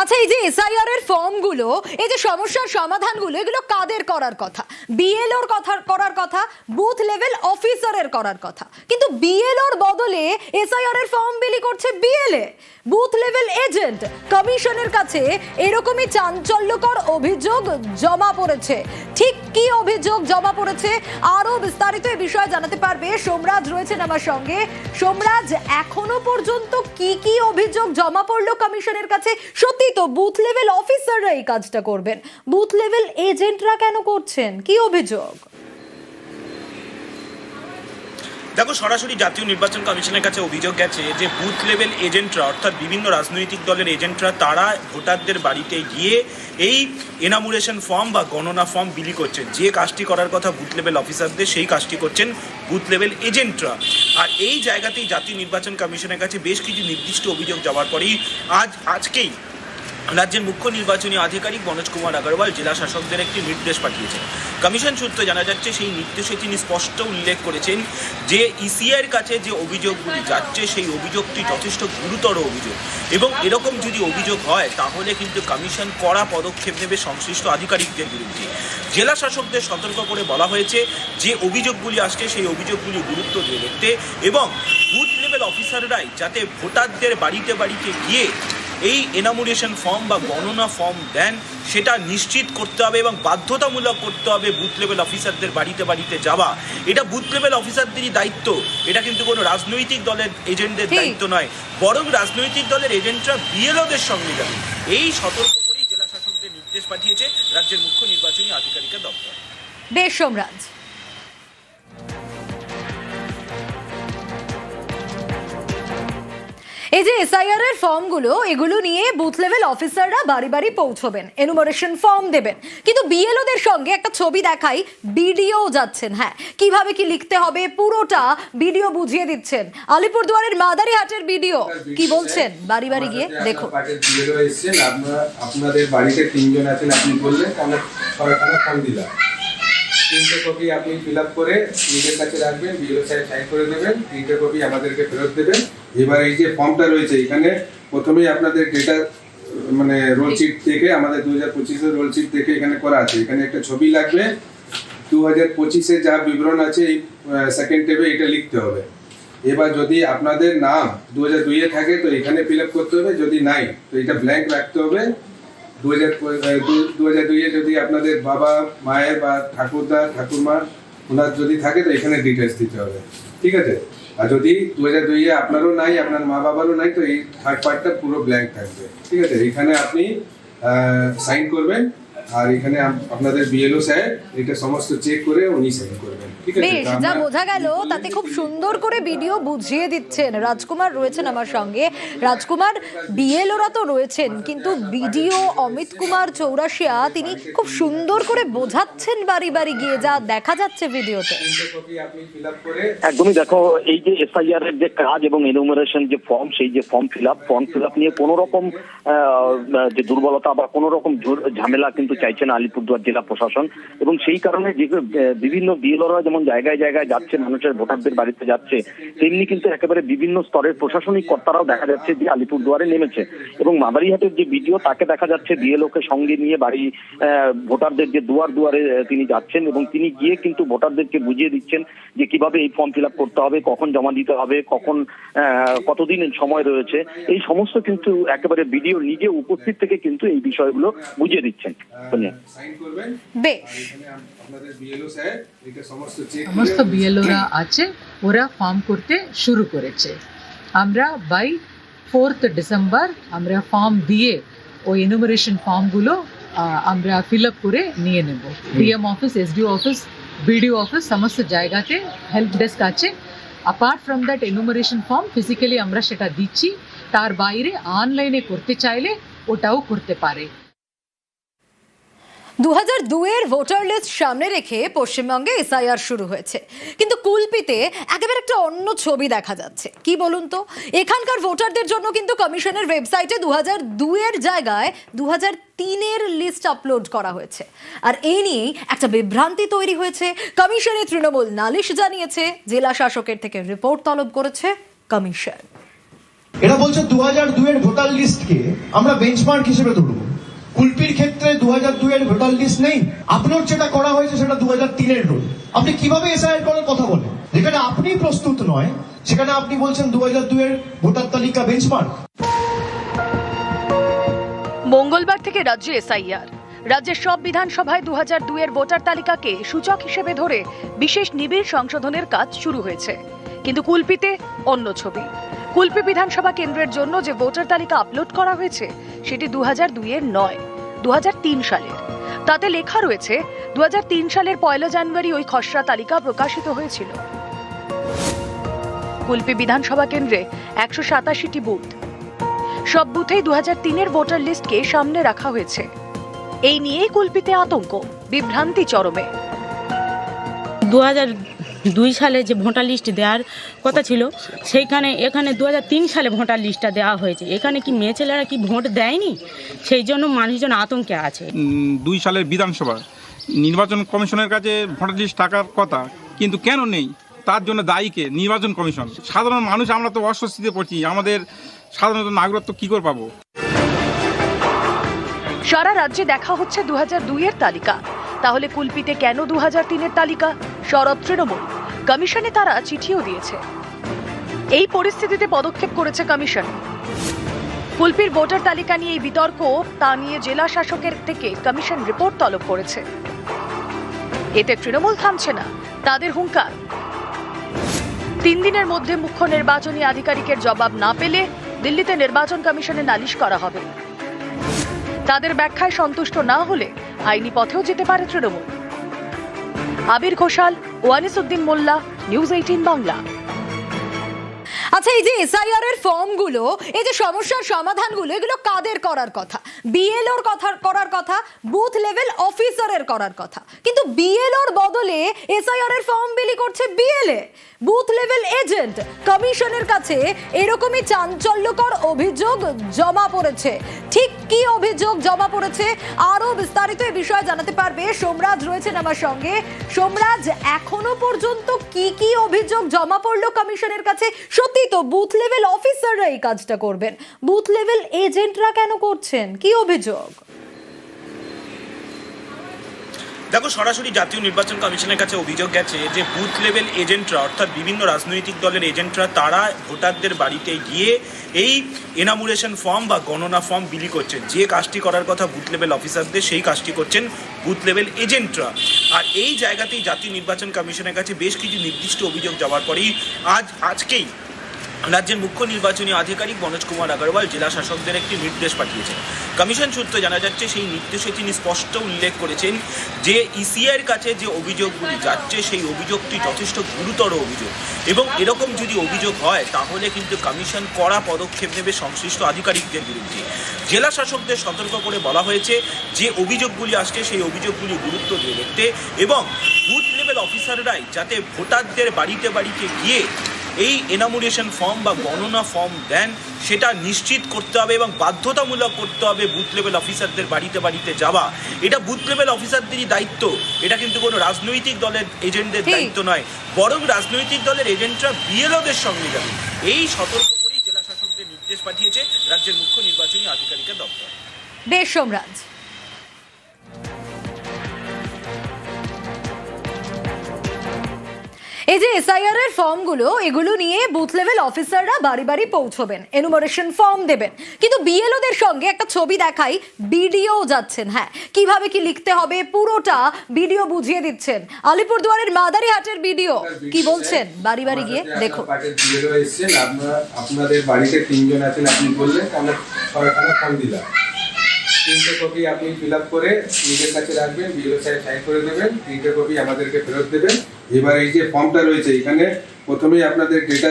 আচ্ছা এই যে এসআইআর এর ফর্মগুলো, এই যে সমস্যার সমাধানগুলো, এগুলো কাদের করার কথা? বিএলওর কথা, করার কথা বুথ লেভেল অফিসারের করার কথা। কিন্তু বিএলওর বদলে এসআইআর এর ফর্ম বিলি করছে বিএলএ বুথ লেভেল এজেন্ট কমিশনের কাছে এরকমই চাঞ্চল্যকর অভিযোগ জমা পড়েছে। ঠিক কি অভিযোগ জমা পড়েছে আরও বিস্তারিত এই বিষয়ে জানাতে পারবে সোমরাজ রয়েছেন আমার সঙ্গে। সোমরাজ, এখনও পর্যন্ত কি কি অভিযোগ জমা পড়ল কমিশনের কাছে? সত্যি তো বুথ লেভেল অফিসাররা এই কাজটা করবেন। বুথ লেভেল এজেন্টরা কেন করছেন? কি অভিযোগ? দেখো, সরাসরি জাতীয় নির্বাচন কমিশনের কাছে অভিযোগ গেছে যে বুথ লেভেল এজেন্টরা অর্থাৎ বিভিন্ন রাজনৈতিক দলের এজেন্টরা তারা ভোটারদের বাড়িতে গিয়ে এই এনামুরেশন ফর্ম বা গণনা ফর্ম বিলি করছেন। যে কাজটি করার কথা বুথ লেভেল অফিসারদের সেই কাজটি করছেন বুথ লেভেল এজেন্টরা আর এই জায়গাতেই জাতীয় নির্বাচন কমিশনের কাছে বেশ কিছু নির্দিষ্ট অভিযোগ যাওয়ার পরেই আজ, আজকেই রাজ্যের মুখ্য নির্বাচনী আধিকারিক মনোজ কুমার আগরওয়াল জেলা শাসকদের একটি নির্দেশ পাঠিয়েছেন। কমিশন সূত্রে জানা যাচ্ছে, সেই নির্দেশে তিনি স্পষ্ট উল্লেখ করেছেন যে ইসিআইয়ের কাছে যে অভিযোগগুলি যাচ্ছে, সেই অভিযোগটি যথেষ্ট গুরুতর অভিযোগ। এবং এরকম যদি অভিযোগ হয়, তাহলে কিন্তু কমিশন কড়া পদক্ষেপ নেবে সংশ্লিষ্ট আধিকারিকদের বিরুদ্ধে। জেলা শাসকদের সতর্ক করে বলা হয়েছে যে অভিযোগগুলি আসছে, সেই অভিযোগগুলি গুরুত্ব দিয়ে দেখতে এবং বুথ লেভেল অফিসাররাই যাতে ভোটারদের বাড়িতে বাড়িতে গিয়ে এই এনামুরেশন ফর্ম বা গণনা ফর্ম দেন সেটা নিশ্চিত করতে হবে এবং বাধ্যতামূলক করতে হবে বুথ লেভেল অফিসারদের বাড়িতে বাড়িতে যাওয়া। এটা বুথ লেভেল অফিসারদেরই দায়িত্ব। এটা কিন্তু কোনো রাজনৈতিক দলের এজেন্টদের দায়িত্ব নয়। বরং রাজনৈতিক দলের এজেন্টরা বিএলওদের সঙ্গে যাবে। এই সতর্ক করেই জেলা শাসকদের নির্দেশ পাঠিয়েছে রাজ্যের মুখ্য নির্বাচনী আধিকারিকের দপ্তর। বেশ সোমরাজ। এই যে এসআইআর এর ফর্মগুলো এগুলো নিয়ে বুথ লেভেল অফিসাররা বাড়ি বাড়ি পৌঁছবেন এনুমারেশন ফর্ম দেবেন। কিন্তু বিএলওদের সঙ্গে একটা ছবি দেখাই বিডিও যাচ্ছেন হ্যাঁ। কীভাবে কি লিখতে হবে পুরোটা বিডিও বুঝিয়ে দিচ্ছেন। আলিপুরদুয়ারের মাদারিহাটের বিডিও কি বলছেন? বাড়ি বাড়ি গিয়ে বিএলও আপনারা আপনাদের বাড়িতে তিনজন আছেন আপনি বললেন ফর্ম দিলাম। তিনটে কপি আপনি ফিল করে নিজের কাছে রাখবেন বিএলও সাহেব সাইন করে দেবেন তিনটে কপি আমাদেরকে ফেরত দেবেন। এবার এই যে ফর্মটা রয়েছে, এখানে প্রথমেই আপনাদের ডেটা মানে রোল চিট থেকে আমাদের দু হাজার পঁচিশের রোল চিট থেকে এখানে করা আছে। এখানে একটা ছবি লাগবে দু হাজার পঁচিশে যা বিবরণ আছে, এই সেকেন্ড টেবে এটা লিখতে হবে। এবার যদি আপনাদের নাম দু হাজার দুইয়ে থাকে, তো এখানে ফিল আপ করতে হবে, যদি নাই, তো এটা ব্ল্যাঙ্ক রাখতে হবে। দু হাজার দু হাজার দুইয়ে যদি আপনাদের বাবা, মায়ের বা ঠাকুরদা, ঠাকুরমা, ওনার যদি থাকে, তো এখানে ডিটেলস দিতে হবে। ঠিক আছে? আর যদি দু হাজার দুইয়ে আপনারও নাই, আপনার মা বাবারও নাই, তো এই থার্ড পার্টটা পুরো ব্ল্যাঙ্ক থাকবে। ঠিক আছে? এখানে আপনি সাইন করবেন। আর এখানে আপনাদের বিএলও সাহেব এটা সমস্ত চেক করে উনি সাইন করবেন। ঠিক আছে বেশ যা বোঝা গেল তাতে খুব সুন্দর করে ভিডিও বুঝিয়ে দিচ্ছেন। রাজকুমার রয়েছেন আমার সঙ্গে। রাজকুমার বিএলওরা তো রয়েছেন কিন্তু বিডিও অমিত কুমার চৌরাশিয়া তিনি খুব সুন্দর করে বোঝাচ্ছেন বাড়ি বাড়ি গিয়ে যা দেখা যাচ্ছে ভিডিওতে একদমই দেখো এই যে এসআইআর এর যে কাজ এবং এনুমারেশন যে ফর্ম সেই যে form fill up form fill up নিয়ে কোনো রকম আহ, যে দুর্বলতা বা কোনো রকম ঝামেলা কিন্তু চাইছে না আলিপুরদুয়ার জেলা প্রশাসন এবং সেই কারণে যে বিভিন্ন বিএলওরা যেমন জায়গায় জায়গায় যাচ্ছে, মানুষের ভোটারদের বাড়িতে যাচ্ছে, তেমনি কিন্তু একেবারে বিভিন্ন স্তরের প্রশাসনিক কর্তারাও দেখা যাচ্ছে যে আলিপুরদুয়ারে নেমেছে। এবং মাদারিহাটের যে ভিডিও, তাকে দেখা যাচ্ছে বিএলওকে সঙ্গে নিয়ে বাড়ি ভোটারদের যে দুয়ার দুয়ারে তিনি যাচ্ছেন এবং তিনি গিয়ে কিন্তু ভোটারদেরকে বুঝিয়ে দিচ্ছেন যে কীভাবে এই ফর্ম ফিল করতে হবে, কখন জমা দিতে হবে, কখন কতদিন সময় রয়েছে, এই সমস্ত কিন্তু একেবারে ভিডিও নিজে উপস্থিত থেকে কিন্তু এই বিষয়গুলো বুঝিয়ে দিচ্ছেন। বেশ। সমস্ত বিএলওরা আছে ওরা ফর্ম করতে শুরু করেছে। আমরা বাই ফোর্থ ডিসেম্বর আমরা ফর্ম দিয়ে ওই এনুমারেশন ফর্মগুলো আমরা ফিল আপ করে নিয়ে নেব। DM office SDO office BDO office সমস্ত জায়গাতে হেল্প ডেস্ক আছে। Apart from that enumeration form physically আমরা সেটা দিচ্ছি। তার বাইরে অনলাইনে করতে চাইলে ওটাও করতে পারে। দু হাজার দুয়ের ভোটার লিস্ট সামনে রেখে পশ্চিমবঙ্গে এসআইআর শুরু হয়েছে। কিন্তু কুলপিতে একেবারে একটা অন্য ছবি দেখা যাচ্ছে। কি বলুন তো? এখানকার ভোটারদের জন্য কিন্তু কমিশনের ওয়েবসাইটে দু হাজার দুয়ের জায়গায় দু তিনের লিস্ট আপলোড করা হয়েছে। আর এই নিয়েই একটা বিভ্রান্তি তৈরি হয়েছে। কমিশনের তৃণমূল নালিশ জানিয়েছে, জেলা শাসকের থেকে রিপোর্ট তলব করেছে কমিশন। এরা বলছে দু হাজার দুয়ের ভোটার লিস্টকে আমরা বেঞ্চমার্ক হিসেবে ধরবো। কুলপির ক্ষেত্রে দু হাজার দুয়ের ভোটার লিস্ট নেই। আপলোড যেটা করা হয়েছে সেটা দু হাজার তিনের রোল আপনি কীভাবে এসআইআর করার কথা বলেন? যেখানে আপনি প্রস্তুত নয়, সেখানে আপনি বলছেন দু হাজার দুয়ের ভোটার তালিকা বেঞ্চমার্ক মঙ্গলবার থেকে রাজ্যে এসআইআর রাজ্যের সব বিধানসভায় দু হাজার দুয়ের ভোটার তালিকাকে সূচক হিসেবে ধরে বিশেষ নিবিড় সংশোধনের কাজ শুরু হয়েছে। কিন্তু কুলপিতে অন্য ছবি। কুলপি বিধানসভা কেন্দ্রের জন্য যে ভোটার তালিকা আপলোড করা হয়েছে, সেটি দু হাজার দুইয়ের নয় দু সালের। তাতে লেখা রয়েছে দু হাজার তিন সালের পয়লা জানুয়ারি ওই খসড়া তালিকা প্রকাশিত হয়েছিল। কুলপি বিধানসভা কেন্দ্রে একশো সাতাশিটি বুথ। সব বুথেই দু তিনের ভোটার লিস্টকে সামনে রাখা হয়েছে। এই নিয়েই কুলপিতে আতঙ্ক, বিভ্রান্তি চরমে। দু হাজার দুই সালে যে ভোটার লিস্ট দেওয়ার কথা ছিল সেইখানে এখানে দু হাজার তিন সালে ভোটার লিস্টটা দেওয়া হয়েছে। এখানে কি মেয়ে ছেলেরা কি ভোট দেয়নি? সেই জন্য মানুষজন আতঙ্কে আছে। দুই সালের বিধানসভা। নির্বাচন কমিশনের কাছে ভোটার লিস্ট টাকার কথা কিন্তু কেন নেই? তার জন্য দায়ীকে নির্বাচন কমিশন। সাধারণ মানুষ আমরা তো অস্বস্তিতে পড়ছি। আমাদের সাধারণত নাগরিকত্ব কী করে পাবো? সারা রাজ্যে দেখা হচ্ছে দু হাজার দুইয়ের তালিকা। তাহলে কুলপিতে কেন দু হাজার তিনের তালিকা? শরৎ তৃণমূল। কমিশনে তারা চিঠিও দিয়েছে। এই পরিস্থিতিতে পদক্ষেপ করেছে কমিশন। কুলপির ভোটার তালিকা নিয়ে এই বিতর্ক তা নিয়ে জেলা শাসকের থেকে কমিশন রিপোর্ট তলব করেছে। এতে তৃণমূল থামছে না, তাদের হুঙ্কার। তিন দিনের মধ্যে মুখ্য নির্বাচনী আধিকারিকের জবাব না পেলে দিল্লিতে নির্বাচন কমিশনে নালিশ করা হবে। তাদের ব্যাখ্যায় সন্তুষ্ট না হলে আইনি পথেও যেতে পারে Trinamool. Abir Ghoshal Wanisuddin Molla news eighteen Bangla. আচ্ছা এই যে এসআইআর এর ফর্মগুলো, এই যে সমস্যার সমাধানগুলো, এগুলো কাদের করার কথা? বিএলওর কথা, করার কথা বুথ লেভেল অফিসারের করার কথা। কিন্তু বিএলওর বদলে এসআইআর এর ফর্ম বিলি করছে বিএলএ বুথ লেভেল এজেন্ট কমিশনের কাছে এরকমই চাঞ্চল্যকর অভিযোগ জমা পড়েছে। ঠিক কি অভিযোগ জমা পড়েছে আরও বিস্তারিত এই বিষয়ে জানাতে পারবে সোমরাজ রয়েছেন আমার সঙ্গে। সোমরাজ, এখনও পর্যন্ত কি কি অভিযোগ জমা পড়ল কমিশনের কাছে? সত্যি তো বুথ লেভেল অফিসাররা এই কাজটা করবেন। বুথ লেভেল এজেন্টরা কেন করছেন? কি অভিযোগ? দেখো, সরাসরি জাতীয় নির্বাচন কমিশনের কাছে অভিযোগ গেছে যে বুথ লেভেল এজেন্টরা অর্থাৎ বিভিন্ন রাজনৈতিক দলের এজেন্টরা তারা ভোটারদের বাড়িতে গিয়ে এই এনামুরেশন ফর্ম বা গণনা ফর্ম বিলি করছেন। যে কাজটি করার কথা বুথ লেভেল অফিসারদের সেই কাজটি করছেন বুথ লেভেল এজেন্টরা আর এই জায়গাতেই জাতীয় নির্বাচন কমিশনের কাছে বেশ কিছু নির্দিষ্ট অভিযোগ যাওয়ার পরেই আজ, আজকেই রাজ্যের মুখ্য নির্বাচনী আধিকারিক মনোজ কুমার আগরওয়াল জেলা শাসকদের একটি নির্দেশ পাঠিয়েছেন। কমিশন সূত্রে জানা যাচ্ছে, সেই নির্দেশে তিনি স্পষ্ট উল্লেখ করেছেন যে, ইসিআইয়ের কাছে যে অভিযোগগুলি যাচ্ছে, সেই অভিযোগটি যথেষ্ট গুরুতর অভিযোগ। এবং এরকম যদি অভিযোগ হয়, তাহলে কিন্তু কমিশন কড়া পদক্ষেপ নেবে সংশ্লিষ্ট আধিকারিকদের বিরুদ্ধে। জেলা শাসকদের সতর্ক করে বলা হয়েছে যে, অভিযোগগুলি আসছে, সেই অভিযোগগুলি গুরুত্ব দিয়ে দেখতে এবং বুথ লেভেল অফিসাররাই যাতে ভোটারদের বাড়িতে বাড়িতে গিয়ে এই এনামুরেশন ফর্ম বা গণনা ফর্ম দেন সেটা নিশ্চিত করতে হবে এবং বাধ্যতামূলক করতে হবে বুথ লেভেল অফিসারদের বাড়িতে বাড়িতে যাওয়া। এটা বুথ লেভেল অফিসারদেরই দায়িত্ব। এটা কিন্তু কোনো রাজনৈতিক দলের এজেন্টদের দায়িত্ব নয় বরং রাজনৈতিক দলের এজেন্টরা বিএলওদের সঙ্গে যাবে। এই সতর্ক করেই জেলা শাসকদের নির্দেশ পাঠিয়েছে রাজ্যের মুখ্য নির্বাচনী আধিকারিকের দপ্তর। বেশ সোমরাজ। এই যে এসআইআর এর ফর্মগুলো এগুলো নিয়ে বুথ লেভেল অফিসাররা বাড়ি বাড়ি পৌঁছবেন এনুমারেশন ফর্ম দেবেন। কিন্তু বিএলওদের সঙ্গে একটা ছবি দেখাই বিডিও যাচ্ছেন হ্যাঁ। কীভাবে কি লিখতে হবে পুরোটা বিডিও বুঝিয়ে দিচ্ছেন। আলিপুরদুয়ারের মাদারিহাটের বিডিও কি বলছেন? বাড়ি বাড়ি গিয়ে দেখুন। বিএলও আপনারা আপনাদের বাড়িতে তিনজন আছেন আপনি বললেন আমরা দিলাম। তিনটে কপি আপনি ফিল আপ করে নিজের কাছে রাখবেন বিএলও সাহেব সাইন করে দেবেন, তিনটে কপি আমাদেরকে ফেরত দেবেন। এবার এই যে ফর্মটা রয়েছে, এখানে প্রথমেই আপনাদের ডেটা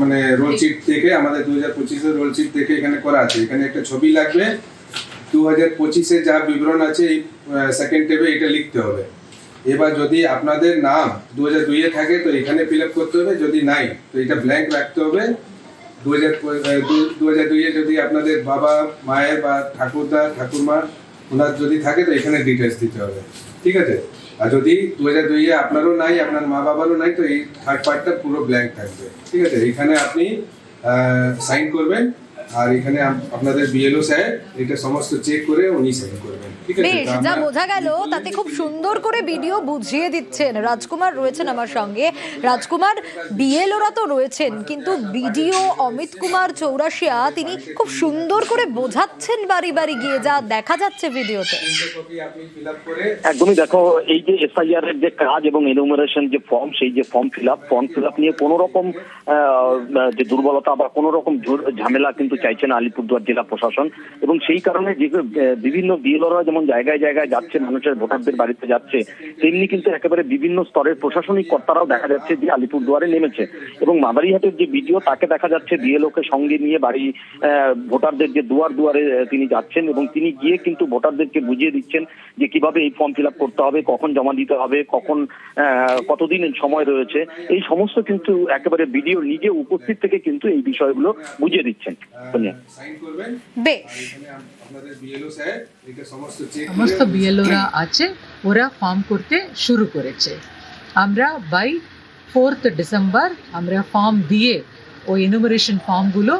মানে রোল চিট থেকে, আমাদের দু হাজার পঁচিশের রোল চিট থেকে এখানে করা আছে। এখানে একটা ছবি লাগবে দু হাজার পঁচিশে যা বিবরণ আছে, এই সেকেন্ড টেবে এটা লিখতে হবে। এবার যদি আপনাদের নাম দু হাজার দুইয়ে থাকে, তো এখানে ফিল আপ করতে হবে, যদি নাই, তো এটা ব্ল্যাঙ্ক রাখতে হবে। দু হাজার দুইয়ে যদি আপনাদের বাবা, মায়ের বা ঠাকুরদা, ঠাকুরমা, ওনার যদি থাকে, তো এখানে ডিটেলস দিতে হবে। ঠিক আছে? আর যদি দু হাজার দুইয়ে আপনারও নাই, আপনার মা বাবারও নাই, তো এই থার্ড পার্টটা পুরো ব্ল্যাঙ্ক থাকবে। ঠিক আছে? এখানে আপনি সাইন করবেন, আর এখানে আপনাদের বিএলও স্যার এটা সমস্ত চেক করে উনি সাইন করবেন। বেশ যা বোঝা গেল তাতে খুব সুন্দর করে ভিডিও বুঝিয়ে দিচ্ছেন। রাজকুমার রয়েছেন আমার সঙ্গে। রাজকুমার বিএলওরা তো রয়েছেন কিন্তু বিডিও অমিত কুমার চৌরাশিয়া তিনি খুব সুন্দর করে বোঝাচ্ছেন বাড়ি বাড়ি গিয়ে যা দেখা যাচ্ছে ভিডিওতে। একদমই দেখো এই যে এসআইআর এর যে কাজ এবং এনুমারেশন যে ফর্ম সেই যে form fill up form fill up নিয়ে কোনো রকম আহ, যে দুর্বলতা বা কোনো রকম ঝামেলা কিন্তু চাইছে না আলিপুরদুয়ার জেলা প্রশাসন। এবং সেই কারণে যে বিভিন্ন বিএলওরা যেমন জায়গায় জায়গায় যাচ্ছে মানুষের ভোটারদের বাড়িতে যাচ্ছে তেমনি কিন্তু একেবারে বিভিন্ন স্তরের প্রশাসনিক কর্তারাও দেখা যাচ্ছে যে আলিপুরদুয়ারে নেমেছে। এবং মাদারিহাটের যে ভিডিও তাকে দেখা যাচ্ছে বিএলও কে সঙ্গে নিয়ে বাড়ি আহ, ভোটারদের যে দুয়ার দুয়ারে তিনি যাচ্ছেন এবং তিনি গিয়ে কিন্তু ভোটারদেরকে বুঝিয়ে দিচ্ছেন যে কীভাবে এই ফর্ম ফিল আপ করতে হবে কখন জমা দিতে হবে কখন আহ, কতদিন সময় রয়েছে। এই সমস্ত কিন্তু একেবারে ভিডিও নিজে উপস্থিত থেকে কিন্তু এই বিষয়গুলো বুঝিয়ে দিচ্ছেন। সোনিয়া সাইন করবেন। বেশ। সমস্ত বিএলওরা আছে ওরা ফর্ম করতে শুরু করেছে। আমরা বাই ফোর্থ ডিসেম্বর আমরা ফর্ম দিয়ে ওই এনুমারেশন ফর্মগুলো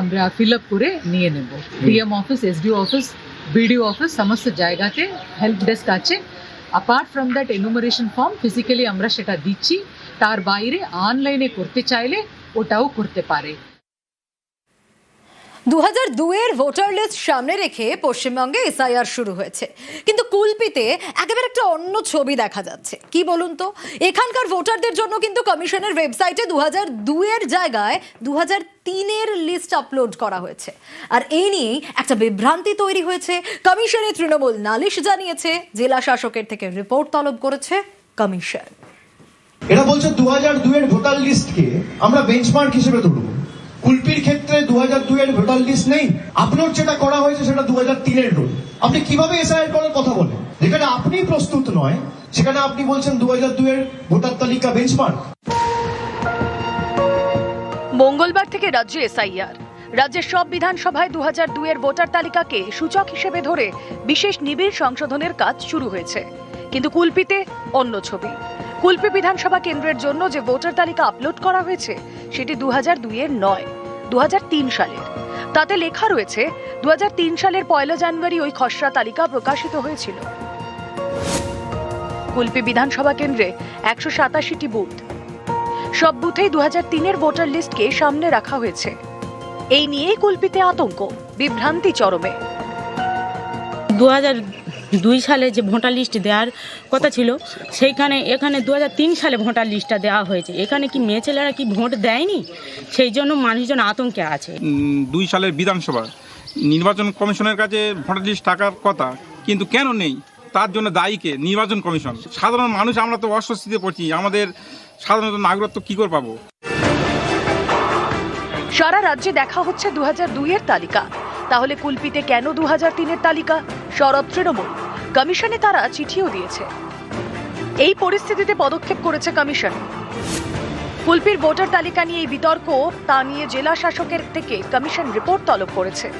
আমরা ফিল আপ করে নিয়ে নেব। DM office SDO office BDO office সমস্ত জায়গাতে হেল্প ডেস্ক আছে। Apart from that enumeration form physically আমরা সেটা দিচ্ছি। তার বাইরে অনলাইনে করতে চাইলে ওটাও করতে পারে। দু হাজার দুয়ের ভোটার লিস্ট সামনে রেখে পশ্চিমবঙ্গে এসআইআর শুরু হয়েছে। কিন্তু কুলপিতে একেবারে একটা অন্য ছবি দেখা যাচ্ছে। কি বলুন তো? এখানকার ভোটারদের জন্য কিন্তু কমিশনের ওয়েবসাইটে দু হাজার দুয়ের জায়গায় দু তিনের লিস্ট আপলোড করা হয়েছে। আর এই নিয়েই একটা বিভ্রান্তি তৈরি হয়েছে। কমিশনে তৃণমূল নালিশ জানিয়েছে। জেলা শাসকের থেকে রিপোর্ট তলব করেছে কমিশন। এরা বলছে দু হাজার দুইয়ের ভোটার লিস্টকে আমরা বেঞ্চমার্ক হিসেবে ধরব। কুলপির ক্ষেত্রে দু হাজার দুইয়ের ভোটার লিস্ট নেই। আপলোড যেটা করা হয়েছে সেটা দু হাজার তিনের রোল আপনি কীভাবে এসআইআর করার কথা বলেন? যেখানে আপনি প্রস্তুত নয়, সেখানে আপনি বলছেন দু হাজার দুইয়ের ভোটার তালিকা বেঞ্চমার্ক মঙ্গলবার থেকে রাজ্যে এসআইআর। রাজ্যের সব বিধানসভায় দু হাজার দুইয়ের ভোটার তালিকাকে সূচক হিসেবে ধরে বিশেষ নিবিড় সংশোধনের কাজ শুরু হয়েছে। কিন্তু কুলপিতে অন্য ছবি। কুলপি বিধানসভা কেন্দ্রের জন্য যে ভোটার তালিকা আপলোড করা হয়েছে, সেটি দু হাজার দুইয়ের নয় দু সালের। তাতে লেখা রয়েছে দু হাজার তিন সালের পয়লা জানুয়ারি ওই খসড়া তালিকা প্রকাশিত হয়েছিল। কুলপি বিধানসভা কেন্দ্রে একশো সাতাশিটি বুথ। সব বুথেই দু তিনের ভোটার লিস্টকে সামনে রাখা হয়েছে। এই নিয়েই কুলপিতে আতঙ্ক, বিভ্রান্তি চরমে। দু হাজার দুই সালে যে ভোটার লিস্ট দেওয়ার কথা ছিল সেইখানে এখানে দু হাজার তিন সালে ভোটার লিস্টটা দেওয়া হয়েছে। এখানে কি মেয়ে ছেলেরা কি ভোট দেয়নি? সেই জন্য মানুষজন আতঙ্কে আছে। দুই সালের বিধানসভা। নির্বাচন কমিশনের কাছে ভোটার লিস্ট টাকার কথা কিন্তু কেন নেই? তার জন্য দায়ীকে নির্বাচন কমিশন। সাধারণ মানুষ আমরা তো অস্বস্তিতে পড়ছি। আমাদের সাধারণত নাগরিকত্ব কী করে পাবো? সারা রাজ্যে দেখা হচ্ছে দু হাজার দুইয়ের তালিকা। তাহলে কুলপিতে কেন দু হাজার তিনের তালিকা? শরৎ তৃণমূল। কমিশনে তারা চিঠিও দিয়েছে। এই পরিস্থিতিতে পদক্ষেপ করেছে কমিশন। কুলপির ভোটার তালিকা নিয়ে এই বিতর্ক, তা নিয়ে জেলা শাসকের থেকে কমিশন রিপোর্ট তলব করেছে।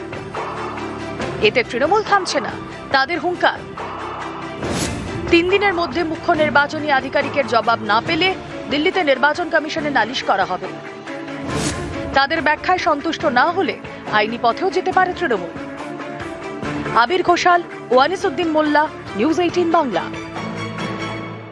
এতে তৃণমূল থামছে না, তাদের হুঙ্কার। তিন দিনের মধ্যে মুখ্য নির্বাচনী আধিকারিকের জবাব না পেলে দিল্লিতে নির্বাচন কমিশনে নালিশ করা হবে। তাদের ব্যাখ্যায় সন্তুষ্ট না হলে আইনি পথেও যেতে পারে Trinamool. Abir Ghoshal Wanisuddin Molla news eighteen Bangla.